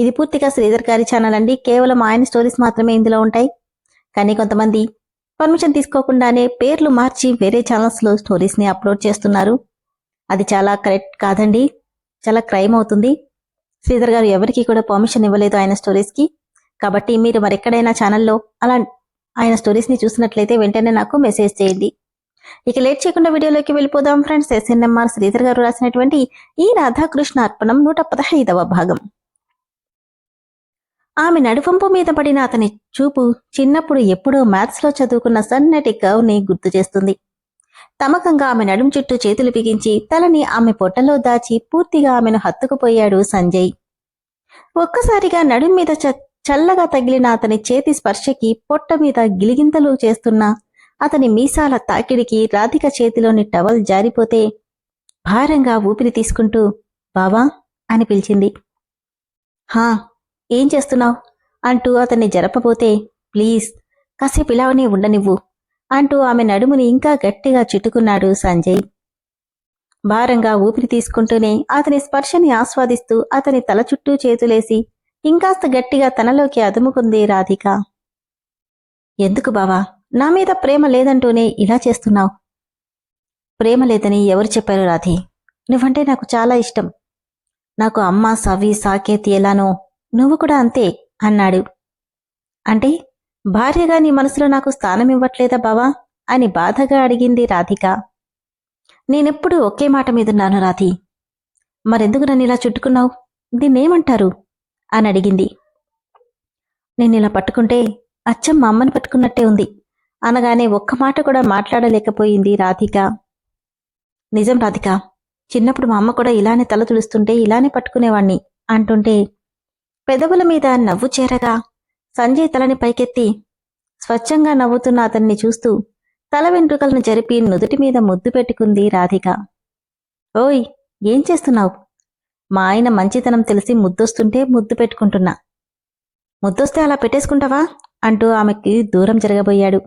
ఇది పూర్తిగా శ్రీధర్ గారి ఛానల్ అండి. కేవలం ఆయన స్టోరీస్ మాత్రమే ఇందులో ఉంటాయి. కానీ కొంతమంది పర్మిషన్ తీసుకోకుండానే పేర్లు మార్చి వేరే ఛానల్స్లో స్టోరీస్ని అప్లోడ్ చేస్తున్నారు. అది చాలా కరెక్ట్ కాదండి. చాలా క్రైమ్ అవుతుంది. శ్రీధర్ గారు ఎవరికి కూడా పర్మిషన్ ఇవ్వలేదు ఆయన స్టోరీస్కి. కాబట్టి మీరు మరెక్కడైనా ఛానల్లో అలా ఆయన స్టోరీస్ని చూసినట్లయితే వెంటనే నాకు మెసేజ్ చేయండి. ఇక లేట్ చేయకుండా వీడియోలోకి వెళ్ళిపోదాం. ఫ్రెండ్స్ ఎస్ఎన్ఎంఆర్ శ్రీధర్ గారు రాసినటువంటి ఈ రాధాకృష్ణ అర్పణం నూట పదహైదవ భాగం. ఆమె నడువంపు మీద పడిన అతని చూపు చిన్నప్పుడు ఎప్పుడో మ్యాథ్స్లో చదువుకున్న సన్నటి కవ్ని గుర్తు చేస్తుంది. తమకంగా ఆమె నడుం చుట్టూ చేతులు బిగించి తలని ఆమె పొట్టలో దాచి పూర్తిగా ఆమెను హత్తుకుపోయాడు సంజయ్. ఒక్కసారిగా నడుం మీద చ- చల్లగా తగిలిన అతని చేతి స్పర్శకి పొట్ట మీద గిలిగింతలు చేస్తున్న అతని మీసాల తాకిడికి రాధిక చేతిలోని టవల్ జారిపోతే భారంగా ఊపిరి తీసుకుంటూ బావా అని పిలిచింది. హా ఏం చేస్తున్నావు? అంటూ అతన్ని జరపబోతే ప్లీజ్ కాసేపు ఇలానే ఉండనివ్వు అంటూ ఆమె నడుముని ఇంకా గట్టిగా చుట్టుకున్నాడు సంజయ్. భారంగా ఊపిరి తీసుకుంటూనే అతని స్పర్శని ఆస్వాదిస్తూ అతని తల చుట్టూ చేతులేసి ఇంకాస్త గట్టిగా తనలోకి అదుముకుంది రాధిక. ఎందుకు బావా నా మీద ప్రేమ లేదంటూనే ఇలా చేస్తున్నావు? ప్రేమ లేదని ఎవరు చెప్పారు రాధి? నువ్వంటే నాకు చాలా ఇష్టం. నాకు అమ్మ సవి సాకేత్ ఎలానో నువ్వు కూడా అంతే అన్నాడు. అంటే భార్యగా నీ మనసులో నాకు స్థానం ఇవ్వట్లేదా బావా? అని బాధగా అడిగింది రాధిక. నేనెప్పుడు ఒకే మాట మీదున్నాను రాధి. మరెందుకు నన్ను ఇలా చుట్టుకున్నావు? దీన్నేమంటారు? అని అడిగింది. నేను ఇలా పట్టుకుంటే అచ్చం మా అమ్మని పట్టుకున్నట్టే ఉంది అనగానే ఒక్క మాట కూడా మాట్లాడలేకపోయింది రాధిక. నిజం రాధిక చిన్నప్పుడు మా అమ్మ కూడా ఇలానే తల తుడుస్తుంటే ఇలానే పట్టుకునేవాణ్ణి అంటుంటే పెదవుల మీద నవ్వు చేరగా సంజయ్ తలని పైకెత్తి స్వచ్ఛంగా నవ్వుతున్న అతన్ని చూస్తూ తల వెంట్రుకలను జరిపి నుదుటి మీద ముద్దు పెట్టుకుంది రాధిక. ఓయ్ ఏం చేస్తున్నావు? మా ఆయన మంచితనం తెలిసి ముద్దొస్తుంటే ముద్దు పెట్టుకుంటున్నా. ముద్దొస్తే అలా పెట్టేసుకుంటావా? అంటూ ఆమెకి దూరం జరగబోయాడు.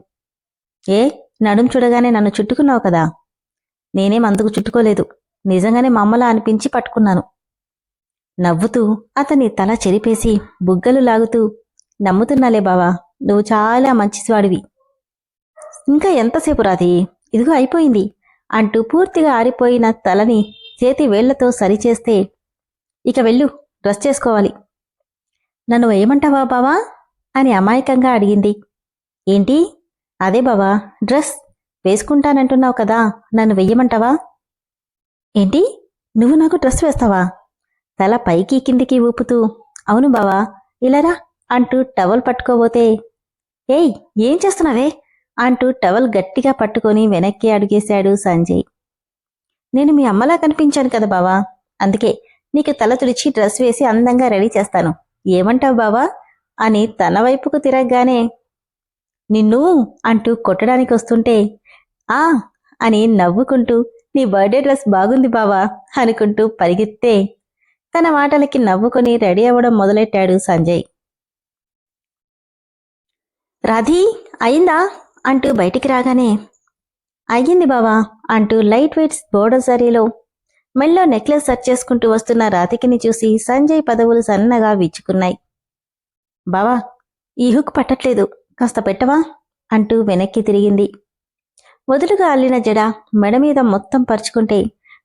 ఏ నడుం చూడగానే నన్ను చుట్టుకున్నావు కదా? నేనేం అందుకు చుట్టుకోలేదు. నిజంగానే మమ్మలా అనిపించి పట్టుకున్నాను. నవ్వుతూ అతని తల చెరిపేసి బుగ్గలు లాగుతూ నమ్ముతున్నాలే బావా నువ్వు చాలా మంచివాడివి ఇంకా ఎంతసేపు రాది ఇదిగో అయిపోయింది అంటూ పూర్తిగా ఆరిపోయిన తలని చేతి వేళ్ళతో సరిచేస్తే ఇక వెళ్ళు డ్రెస్ చేసుకోవాలి. నన్ను వేయమంటావా బావా? అని అమాయకంగా అడిగింది. ఏంటి? అదే బావా డ్రెస్ వేసుకుంటానంటున్నావు కదా నన్ను వెయ్యమంటావా? ఏంటి? నువ్వు నాకు డ్రెస్ వేస్తావా? తల పైకి కిందికి ఊపుతూ అవును బావా ఇలారా అంటూ టవల్ పట్టుకోబోతే ఏయ్ ఏం చేస్తున్నావే? అంటూ టవల్ గట్టిగా పట్టుకొని వెనక్కి అడిగేశాడు సంజయ్. నేను మీ అమ్మలా కనిపించాను కదా బావా అందుకే నీకు తల తుడిచి డ్రెస్ వేసి అందంగా రెడీ చేస్తాను. ఏమంటావు బావా? అని తన వైపుకు తిరగగానే నిన్ను అంటూ కొట్టడానికి వస్తుంటే ఆ అని నవ్వుకుంటూ నీ బర్త్డే డ్రెస్ బాగుంది బావా అనుకుంటూ పరిగెత్తే తన మాటలకి నవ్వుకొని రెడీ అవ్వడం మొదలెట్టాడు సంజయ్. రాధీ అయిందా? అంటూ బయటికి రాగానే అయ్యింది బావా అంటూ లైట్ వెయిట్స్ బోర్డర్ సరీలో మెల్లో నెక్లెస్ సర్చ్ చేసుకుంటూ వస్తున్న రాధికిని చూసి సంజయ్ పదవులు సన్నగా విచ్చుకున్నాయి బావా ఈ హుక్ పట్టట్లేదు కాస్త పెట్టవా? అంటూ వెనక్కి తిరిగింది. వదులుగా అల్లిన జడ మెడ మీద మొత్తం పరుచుకుంటే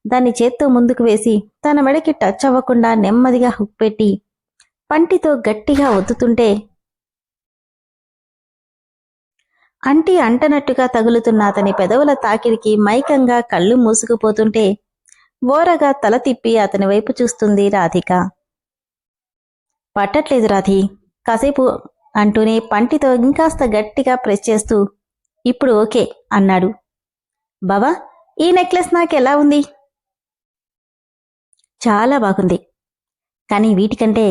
దాన్ని చేత్తో ముందుకు వేసి తన మెడకి టచ్ అవ్వకుండా నెమ్మదిగా హుక్ పెట్టి పంటితో గట్టిగా ఒత్తుతుంటే అంటి అంటనట్టుగా తగులుతున్న అతని పెదవుల తాకిడికి మైకంగా కళ్ళు మూసుకుపోతుంటే ఓరగా తల తిప్పి అతని వైపు చూస్తుంది రాధిక. పట్టట్లేదు రాధి. కాసేపు అంటూనే పంటితో ఇంకాస్త గట్టిగా ప్రెస్ చేస్తూ ఇప్పుడు ఓకే అన్నాడు. బావా ఈ నెక్లెస్ నాకెలా ఉంది? చాలా బాగుంది. కానీ వీటికంటే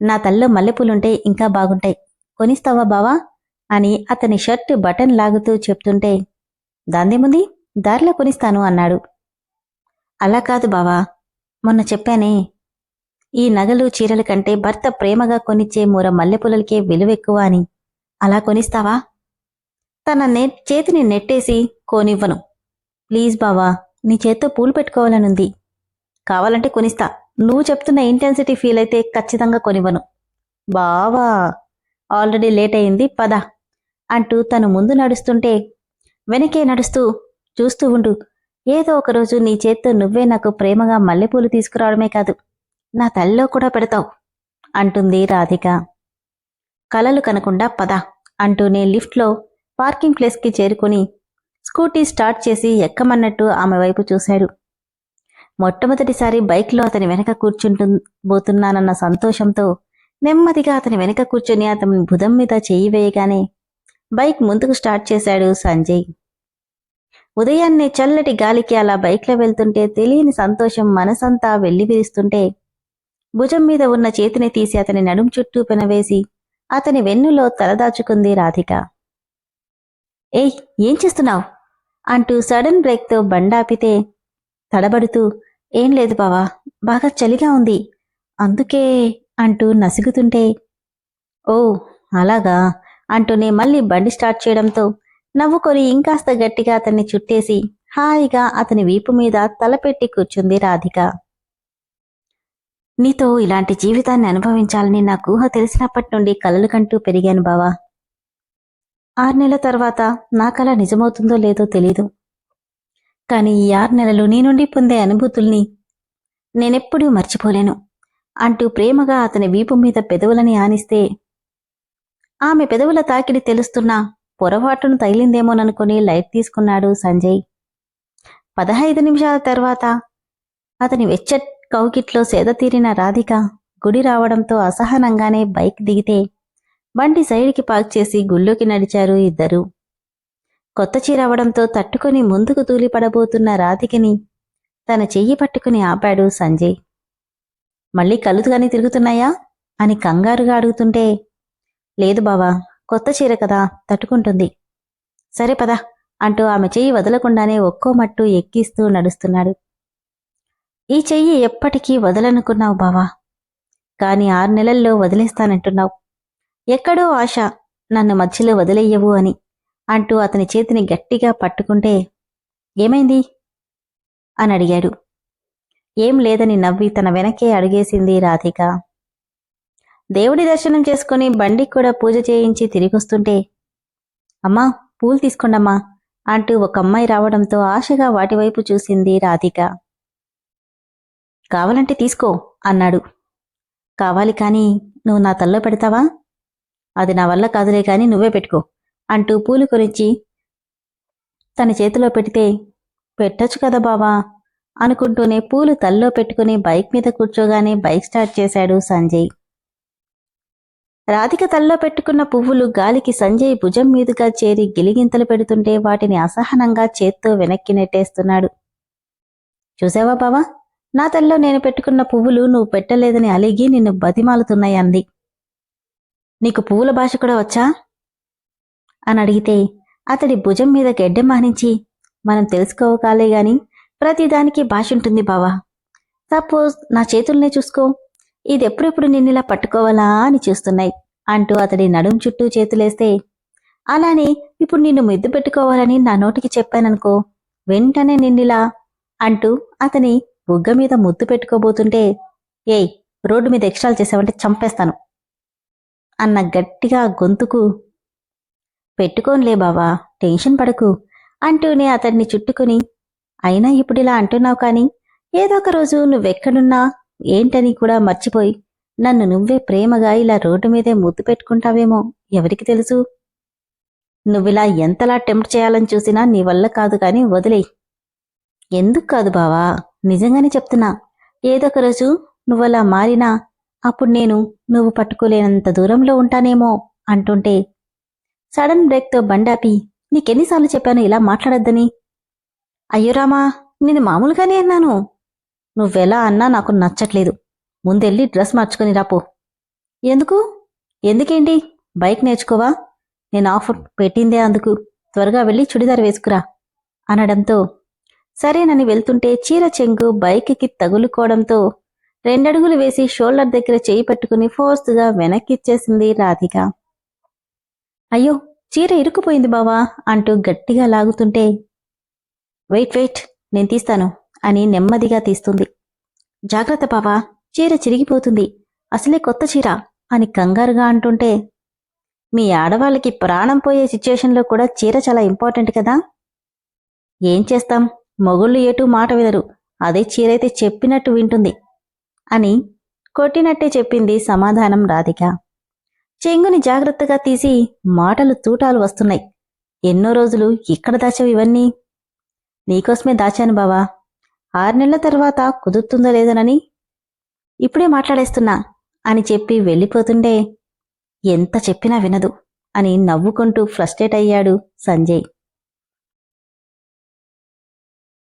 నా తల్లో మల్లెపూలుంటే ఇంకా బాగుంటాయి. కొనిస్తావా బావా? అని అతని షర్ట్ బటన్ లాగుతూ చెప్తుంటే దాందేముంది దారిలో కొనిస్తాను అన్నాడు. అలా కాదు బావా. మొన్న చెప్పానే ఈ నగలు చీరల కంటే భర్త ప్రేమగా కొనిచ్చే మూర మల్లెపూలకే విలువెక్కువ అని. అలా కొనిస్తావా? తన నే చేతిని నెట్టేసి కోనివ్వను. ప్లీజ్ బావా నీ చేత్తో పూలు పెట్టుకోవాలనుంది. కావాలంటే కొనిస్తా. నువ్వు చెప్తున్న ఇంటెన్సిటీ ఫీల్ అయితే ఖచ్చితంగా కొనివ్వను. బావా ఆల్రెడీ లేట్ అయింది పద అంటూ తను ముందు నడుస్తుంటే వెనకే నడుస్తూ చూస్తూ ఉండు. ఏదో ఒకరోజు నీ చేత్తో నువ్వే నాకు ప్రేమగా మల్లెపూలు తీసుకురావడమే కాదు నా తల్లో కూడా పెడతావు అంటుంది రాధిక. కలలు కనకుండా పద అంటూనే లిఫ్ట్లో పార్కింగ్ ప్లేస్కి చేరుకుని స్కూటీ స్టార్ట్ చేసి ఎక్కమన్నట్టు ఆమె వైపు చూశాడు. మొట్టమొదటిసారి బైక్లో అతని వెనక కూర్చుంటు బోతున్నానన్న సంతోషంతో నెమ్మదిగా అతని వెనక కూర్చుని అతని భుధం మీద చెయ్యి వేయగానే బైక్ ముందుకు స్టార్ట్ చేశాడు సంజయ్. ఉదయాన్నే చల్లటి గాలికి అలా బైక్లో వెళ్తుంటే తెలియని సంతోషం మనసంతా వెల్లివిరుస్తుంటే భుజం మీద ఉన్న చేతిని తీసి అతని నడుం చుట్టూ పెనవేసి అతని వెన్నులో తలదాచుకుంది రాధిక. ఏయ్ ఏం చేస్తున్నావు? అంటూ సడన్ బ్రేక్తో బండాపితే తడబడుతూ ఏం లేదు బావా బాగా చలిగా ఉంది. అందుకే అంటూ నసుగుతుంటే ఓ అలాగా అంటూనే మళ్ళీ బండి స్టార్ట్ చేయడంతో నవ్వుకొని ఇంకాస్త గట్టిగా అతన్ని చుట్టేసి హాయిగా అతని వీపు మీద తలపెట్టి కూర్చుంది రాధిక. నీతో ఇలాంటి జీవితాన్ని అనుభవించాలని నా ఊహ తెలిసినప్పటి నుండి కలలు కంటూ పెరిగాను బావా. ఆరు నెలల తర్వాత నా కళ నిజమవుతుందో లేదో తెలీదు. కానీ ఈ ఆరు నెలలు నీ నుండి పొందే అనుభూతుల్ని నేనెప్పుడూ మర్చిపోలేను. అంటూ ప్రేమగా అతని వీపు మీద పెదవులని ఆనిస్తే ఆమె పెదవుల తాకిడి తెలుస్తున్నా పొరపాటును తగిలిందేమోననుకుని లైట్ తీసుకున్నాడు సంజయ్. పదహైదు నిమిషాల తర్వాత అతని వెచ్చట్ కౌకిట్లో సేద తీరిన రాధిక గుడి రావడంతో అసహనంగానే బైక్ దిగితే బండి సైడ్కి పార్క్ చేసి గుళ్ళోకి నడిచారు ఇద్దరు. కొత్త చీర అవడంతో తట్టుకొని ముందుకు తూలిపడబోతున్న రాధికని తన చెయ్యి పట్టుకుని ఆపాడు సంజయ్. మళ్ళీ కలుతుగాని తిరుగుతున్నాయా? అని కంగారుగా అడుగుతుంటే లేదు బావా కొత్త చీర కదా తట్టుకుంటుంది. సరే పద అంటూ ఆమె చెయ్యి వదలకుండానే ఒక్కో మట్టు ఎక్కిస్తూ నడుస్తున్నాడు. ఈ చెయ్యి ఎప్పటికీ వదలనుకున్నావు బావా. కాని ఆరు నెలల్లో వదిలేస్తానంటున్నావు. ఎక్కడో ఆశ నన్ను మధ్యలో వదిలేయ్యవు అని. అంటూ అతని చేతిని గట్టిగా పట్టుకుంటే ఏమైంది? అని అడిగాడు. ఏం లేదని నవ్వి తన వెనకే అడిగేసింది రాధిక. దేవుడి దర్శనం చేసుకుని బండికి కూడా పూజ చేయించి తిరిగొస్తుంటే అమ్మా పూలు తీసుకోండమ్మా అంటూ ఒక అమ్మాయి రావడంతో ఆశగా వాటివైపు చూసింది రాధిక. కావాలంటే తీసుకో అన్నాడు. కావాలి కానీ నువ్వు నా తల్లో పెడతావా? అది నా వల్ల కాదులే కాని నువ్వే పెట్టుకో. అంటూ పూలు కొనిచ్చి తన చేతిలో పెడితే పెట్టొచ్చు కదా బావా అనుకుంటూనే పూలు తల్లో పెట్టుకుని బైక్ మీద కూర్చోగానే బైక్ స్టార్ట్ చేశాడు సంజయ్. రాధిక తల్లో పెట్టుకున్న పువ్వులు గాలికి సంజయ్ భుజం మీదుగా చేరి గిలిగింతలు పెడుతుంటే వాటిని అసహనంగా చేత్తో వెనక్కి నెట్టేస్తున్నాడు. చూసావా బావా? నా తల్లో నేను పెట్టుకున్న పువ్వులు నువ్వు పెట్టలేదని అలిగి నిన్ను బతిమాలుతున్నాయంది నీకు పువ్వుల భాష కూడా వచ్చా? అని అడిగితే అతడి భుజం మీద గెడ్డె మానించి మనం తెలుసుకోవకాలే గాని ప్రతిదానికి భాష ఉంటుంది బావా. సపోజ్ నా చేతుల్నే చూసుకో ఇది ఎప్పుడెప్పుడు నిన్నిలా పట్టుకోవాలా అని చూస్తున్నాయి అంటూ అతడి నడుం చుట్టూ చేతులేస్తే అలానే ఇప్పుడు నిన్ను ముద్దు పెట్టుకోవాలని నా నోటికి చెప్పాననుకో వెంటనే నిన్నిలా అంటూ అతని బుగ్గ మీద ముద్దు పెట్టుకోబోతుంటే ఏయ్ రోడ్డు మీద ఎక్స్ట్రాలు చేసావంటే చంపేస్తాను అన్న గట్టిగా గొంతుకు పెట్టుకోనులే బావా టెన్షన్ పడకు అంటూనే అతన్ని చుట్టుకుని. అయినా ఇప్పుడిలా అంటున్నావు కాని ఏదో ఒక రోజు నువ్వెక్కడున్నా ఏంటని కూడా మర్చిపోయి నన్ను నువ్వే ప్రేమగా ఇలా రోడ్డు మీదే ముద్దు పెట్టుకుంటావేమో ఎవరికి తెలుసు? నువ్విలా ఎంతలా టెంప్ట్ చేయాలని చూసినా నీ వల్ల కాదు కాని వదిలేయి. ఎందుకు కాదు బావా నిజంగానే చెప్తున్నా. ఏదో ఒక రోజు నువ్వలా మారినా అప్పుడు నేను నువ్వు పట్టుకోలేనంత దూరంలో ఉంటానేమో అంటుంటే సడన్ బ్రేక్తో బండాపి నీకెన్నిసార్లు చెప్పాను ఇలా మాట్లాడొద్దని? అయ్యో రామా నేను మామూలుగానే అన్నాను. నువ్వెలా అన్నా నాకు నచ్చట్లేదు. ముందెళ్ళి డ్రెస్ మార్చుకొని రాపో ఎందుకు? ఎందుకేంటి? బైక్ నేర్చుకోవా? నేను ఆఫర్ పెట్టిందే అందుకు. త్వరగా వెళ్ళి చుడిదార్ వేసుకురా. అనడంతో సరేనని వెళ్తుంటే చీర చెంగు బైక్కి తగులుకోవడంతో రెండడుగులు వేసి షోల్డర్ దగ్గర చేయి పట్టుకుని ఫోర్స్గా వెనక్కిచ్చేసింది రాధిక. అయ్యో చీర ఇరుక్కుపోయింది బావా అంటూ గట్టిగా లాగుతుంటే వెయిట్ వెయిట్ నేను తీస్తాను అని నెమ్మదిగా తీస్తుంది. జాగ్రత్త బావా చీర చిరిగిపోతుంది అసలే కొత్త చీర అని కంగారుగా అంటుంటే మీ ఆడవాళ్ళకి ప్రాణం పోయే సిచ్యుయేషన్లో కూడా చీర చాలా ఇంపార్టెంట్ కదా? ఏం చేస్తాం? మొగుళ్ళు ఏటూ మాట విదరు అదే చీరైతే చెప్పినట్టు వింటుంది అని కొట్టినట్టే చెప్పింది సమాధానం రాధిక. చెంగుని జాగ్రత్తగా తీసి మాటలు తూటాలు వస్తున్నాయి. ఎన్నో రోజులు ఇక్కడ దాచావు ఇవన్నీ? నీకోసమే దాచాను బావా. ఆరు నెలల తర్వాత కుదురుతుందో లేదోనని? ఇప్పుడే మాట్లాడేస్తున్నా అని చెప్పి వెళ్ళిపోతుండే ఎంత చెప్పినా వినదు అని నవ్వుకుంటూ ఫ్రస్ట్రేట్ అయ్యాడు సంజయ్.